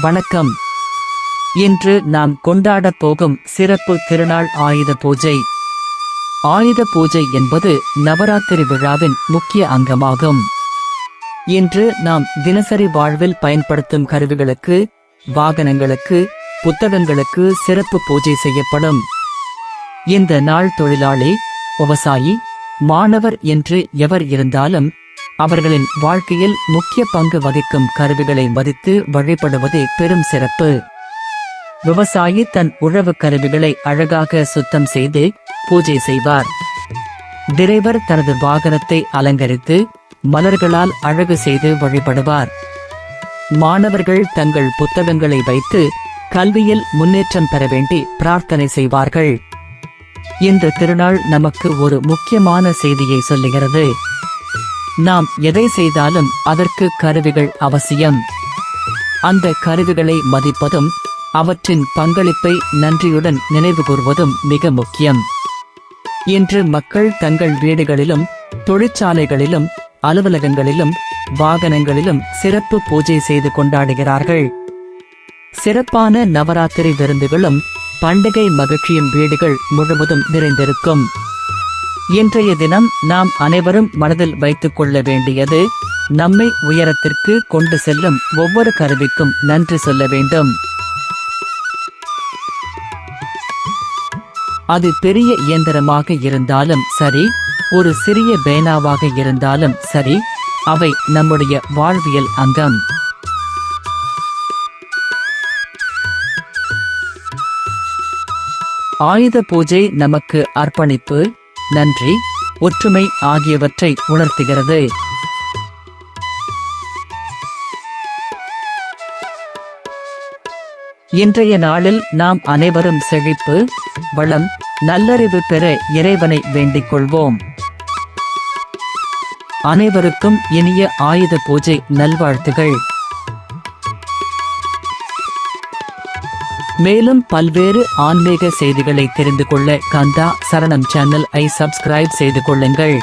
வணக்கம். இன்று நாம் கொண்டாடப் போகும் சிறப்பு திருநாள் ஆயுத பூஜை. ஆயுத பூஜை என்பது நவராத்திரி விழாவின் முக்கிய அங்கமாகும். இன்று நாம் தினசரி வாழ்வில் பயன்படுத்தும் கருவிகளுக்கு வாகனங்களுக்கு புத்தகங்களுக்கு சிறப்பு பூஜை செய்யப்படும். இந்த நாள் தொழிலாளி விவசாயி மாணவர் என்று எவர் இருந்தாலும் அவர்களின் வாழ்க்கையில் முக்கிய பங்கு வகிக்கும் கருவிகளை மதித்து வழிபடுவதே பெரும் சிறப்பு. விவசாயி தன் உழவு கருவிகளை அழகாக சுத்தம் செய்து பூஜை செய்வார். டிரைவர் தனது வாகனத்தை அலங்கரித்து மலர்களால் அழகு செய்து வழிபடுவார். மாணவர்கள் தங்கள் புத்தகங்களை வைத்து கல்வியில் முன்னேற்றம் பெற வேண்டி பிரார்த்தனை செய்வார்கள். இந்த திருநாள் நமக்கு ஒரு முக்கியமான செய்தியை சொல்லுகிறது. நாம் எதை செய்தாலும் அதற்கு கருவிகள் அவசியம். அந்த கருவிகளை மதிப்பதும் அவற்றின் பங்களிப்பை நன்றியுடன் நினைவு கூர்வதும் மிக முக்கியம். இன்று மக்கள் தங்கள் வீடுகளிலும் தொழிற்சாலைகளிலும் அலுவலகங்களிலும் வாகனங்களிலும் சிறப்பு பூஜை செய்து கொண்டாடுகிறார்கள். சிறப்பான நவராத்திரி விருந்துகளும் பண்டிகை மகிழ்ச்சியும் வீடுகள் முழுவதும் நிறைந்திருக்கும். இன்றைய தினம் நாம் அனைவரும் மனதில் வைத்துக் கொள்ள வேண்டியது நம்மை உயரத்திற்கு கொண்டு செல்லும் ஒவ்வொரு கருவிக்கும் நன்றி சொல்ல வேண்டும். அது பெரிய இயந்திரமாக இருந்தாலும் சரி ஒரு சிறிய பேனாவாக இருந்தாலும் சரி அவை நம்முடைய வாழ்வியல் அங்கம். ஆயுத பூஜை நமக்கு அர்ப்பணிப்பு நன்றி. ஒற்றுமை ஆகியவற்றை உணர்த்துகிறது. இன்றைய நாளில் நாம் அனைவரும் செழிப்பு வளம் நல்லறிவு பெற இறைவனை வேண்டிக் கொள்வோம். அனைவருக்கும் இனிய ஆயுத பூஜை நல்வாழ்த்துகள். மேலும் பல்வேறு ஆன்மீக செய்திகளை தெரிந்து கொள்ள கந்தா சரணம் சேனல் ஐ சப்ஸ்கிரைப் செய்து கொள்ளுங்கள்.